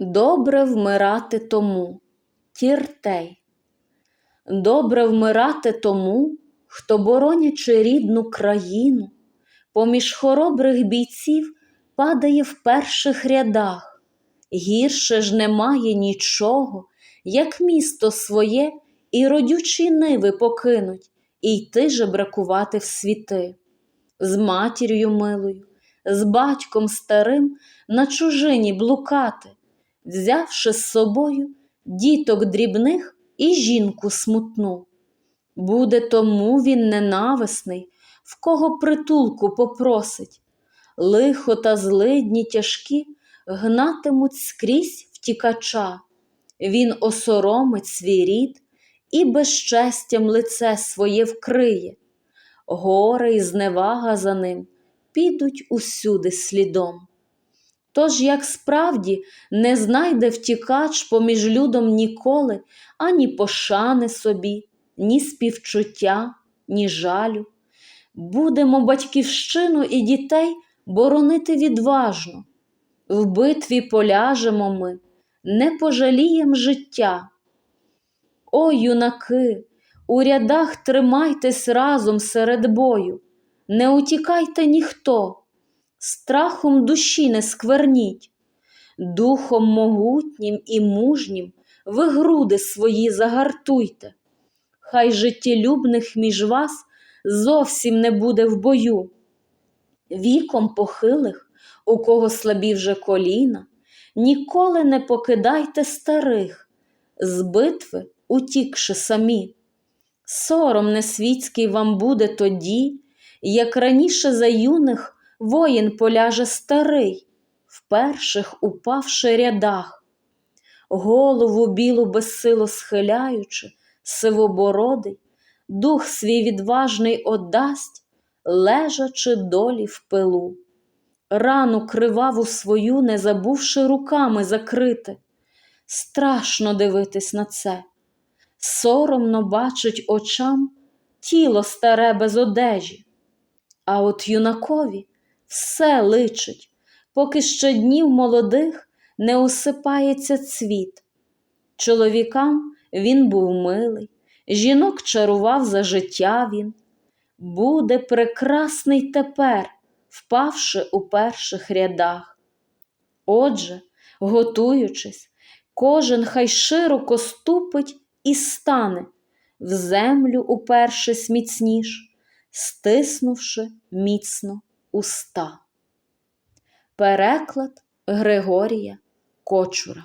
Добре вмирати тому, тіртей. Добре вмирати тому, хто, боронячи рідну країну, поміж хоробрих бійців падає в перших рядах. Гірше ж немає нічого, як місто своє і родючі ниви покинуть, і йти жебракувати в світи. З матір'ю милою, з батьком старим на чужині блукати, взявши з собою діток дрібних і жінку смутну. Буде тому він ненависний, в кого притулку попросить. Лихо та злидні тяжкі гнатимуть скрізь втікача. Він осоромить свій рід і безчестям лице своє вкриє. Горе і зневага за ним підуть усюди слідом. Тож, як справді не знайде втікач поміж людом ніколи ані пошани собі, ні співчуття, ні жалю, будемо батьківщину і дітей боронити відважно. В битві поляжемо ми, не пожалієм життя. О, юнаки, у рядах тримайтесь разом серед бою, не утікайте ніхто, страхом душі не скверніть, духом могутнім і мужнім ви груди свої загартуйте, хай життєлюбних між вас зовсім не буде в бою. Віком похилих, у кого слабі вже коліна, ніколи не покидайте старих, з битви утікши самі. Сором несвітський вам буде тоді, як раніше за юних воїн поляже старий, в перших упавши рядах, голову білу безсило схиляючи, сивобородий, дух свій відважний отдасть, лежачи долі в пилу. Рану криваву свою, не забувши руками закрити. Страшно дивитись на це. Соромно бачить очам тіло старе без одежі. А от юнакові все личить, поки ще днів молодих не усипається цвіт. Чоловікам він був милий, жінок чарував за життя він. Буде прекрасний тепер, впавши у перших рядах. Отже, готуючись, кожен хай широко ступить і стане, в землю упершись міцніш, стиснувши міцно уста. Переклад Григорія Кочура